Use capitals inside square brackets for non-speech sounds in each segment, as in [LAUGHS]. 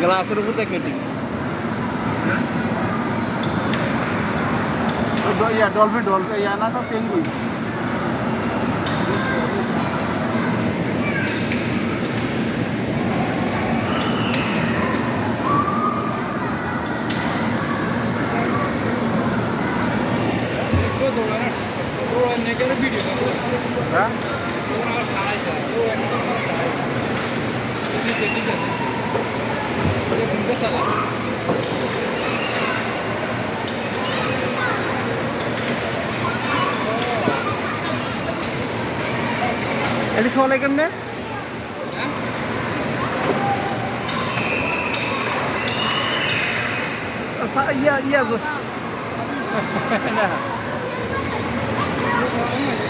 গ্লাসের উপর দেখে ঠিক ইয়া ডলফিন ডলফিন ইয়া না তো পেঙ্গুইন এটি চলে কেমনে? সা- ইয়া ইয়া জো [LAUGHS]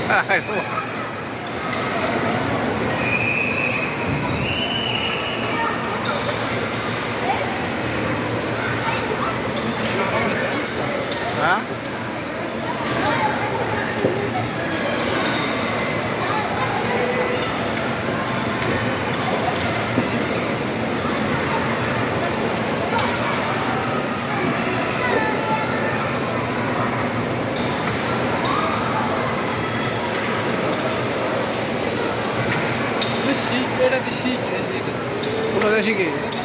[LAUGHS] হ্যাঁ কোনো দেশি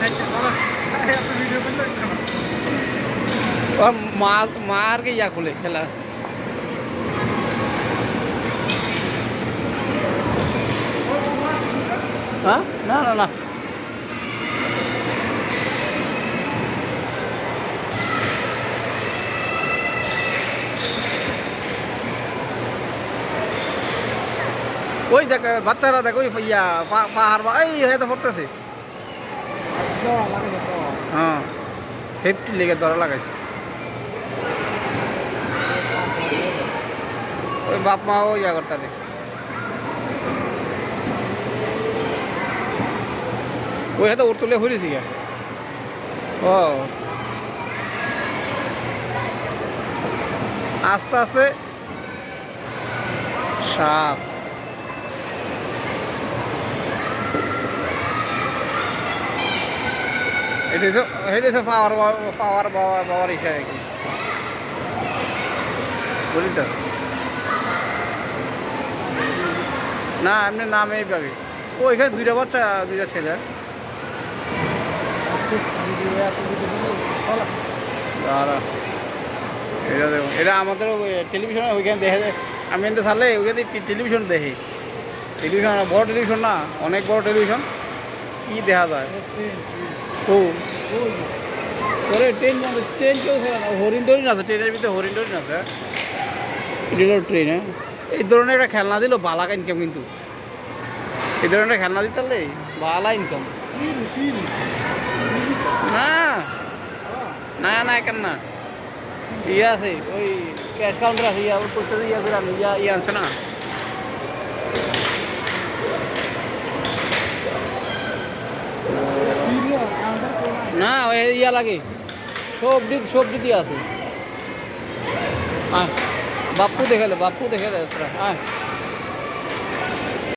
কি মা মার কে ইয়া খুলে খেলা হ্যাঁ না না না ওই দেখ, বাচ্চারা দেখ, ওই ইয়া পাহাড় বা এই হয়তো পড়তেছে। হ্যাঁ সেফটি লেগে ধরা লাগাইছে। ওই বাপ মাও ইয়া করতারে ওই হয়তো ওর তুলে হরিছি গা ও। আস্তে আস্তে। সাপ। এটা হচ্ছে এটা হচ্ছে পাওয়ার পাওয়ার পাওয়ার পাওয়ার হিসাবে কি বুঝলি তো না এমনি নামেই পাবি ও এখানে দুইটা বাচ্চা দুইটা ছেলে এটা দেখো এটা আমাদের টেলিভিশনে ওইখানে দেখে। আমি এনতে ছাড়লে ওইখানে টেলিভিশন দেখি। টেলিভিশন বড় টেলিভিশন না, অনেক বড় টেলিভিশন কি দেখা যায়? ও। ওরে ট্রেন ট্রেন না। হরিণ টরিন আছে ট্রেনের ভিতরে হরিণ টরিন আছে। এটা ট্রেন হ্যাঁ? এই ধরনের একটা খেলনা দিল বালাকা ইনকাম কিন্তু। এই ধরনের খেলনা দিতে পারলে বালা ইনকাম না। না না কেন না। ইয়ে আছে ওই ক্যাশ কাউন্টার আছে ইয়া করতে ইয়া করে ইয়া ইয়া আছে না না। ওই লাগে। সব সবজি সবজি দিয়ে আছে। বাপ্পু দেখালে বাপু দেখালে হ্যাঁ